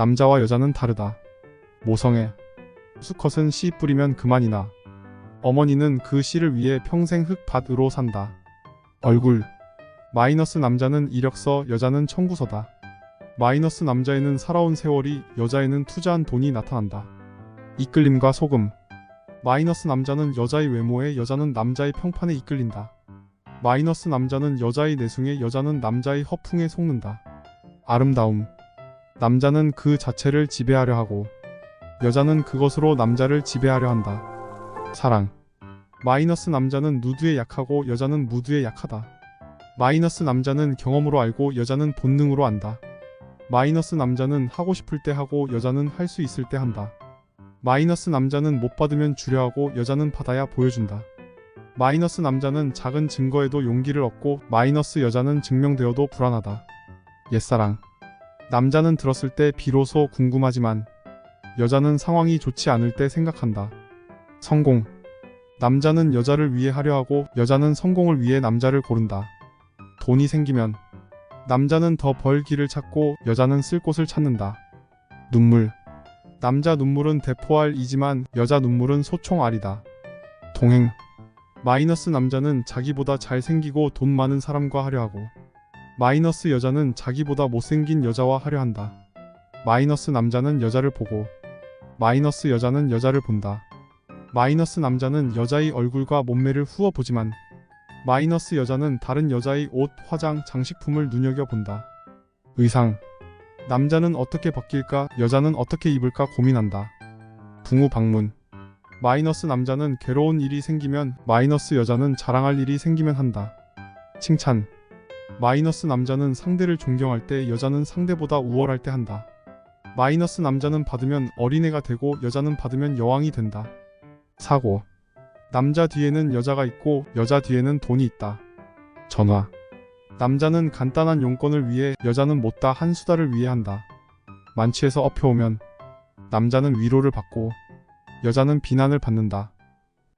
남자와 여자는 다르다. 모성애. 수컷은 씨 뿌리면 그만이나. 어머니는 그 씨를 위해 평생 흙밭으로 산다. 얼굴. 마이너스 남자는 이력서, 여자는 청구서다. 마이너스 남자에는 살아온 세월이, 여자에는 투자한 돈이 나타난다. 이끌림과 속음. 마이너스 남자는 여자의 외모에, 여자는 남자의 평판에 이끌린다. 마이너스 남자는 여자의 내숭에, 여자는 남자의 허풍에 속는다. 아름다움. 남자는 그 자체를 지배하려 하고, 여자는 그것으로 남자를 지배하려 한다. 사랑. 마이너스 남자는 누드에 약하고 여자는 무드에 약하다. 마이너스 남자는 경험으로 알고 여자는 본능으로 안다. 마이너스 남자는 하고 싶을 때 하고 여자는 할 수 있을 때 한다. 마이너스 남자는 못 받으면 주려 하고 여자는 받아야 보여준다. 마이너스 남자는 작은 증거에도 용기를 얻고 마이너스 여자는 증명되어도 불안하다. 옛사랑. 남자는 들었을 때 비로소 궁금하지만 여자는 상황이 좋지 않을 때 생각한다. 성공. 남자는 여자를 위해 하려 하고 여자는 성공을 위해 남자를 고른다. 돈이 생기면 남자는 더벌 길을 찾고 여자는 쓸 곳을 찾는다. 눈물. 남자 눈물은 대포알이지만 여자 눈물은 소총알이다. 동행. 마이너스 남자는 자기보다 잘생기고 돈 많은 사람과 하려 하고 마이너스 여자는 자기보다 못생긴 여자와 하려 한다. 마이너스 남자는 여자를 보고 마이너스 여자는 여자를 본다. 마이너스 남자는 여자의 얼굴과 몸매를 후어 보지만 마이너스 여자는 다른 여자의 옷, 화장, 장식품을 눈여겨본다. 의상. 남자는 어떻게 바뀔까, 여자는 어떻게 입을까 고민한다. 부모 방문. 마이너스 남자는 괴로운 일이 생기면 마이너스 여자는 자랑할 일이 생기면 한다. 칭찬. 마이너스 남자는 상대를 존경할 때 여자는 상대보다 우월할 때 한다. 마이너스 남자는 받으면 어린애가 되고 여자는 받으면 여왕이 된다. 사고. 남자 뒤에는 여자가 있고 여자 뒤에는 돈이 있다. 전화. 남자는 간단한 용건을 위해 여자는 못다 한 수다를 위해 한다. 만취해서 엎혀오면 남자는 위로를 받고 여자는 비난을 받는다.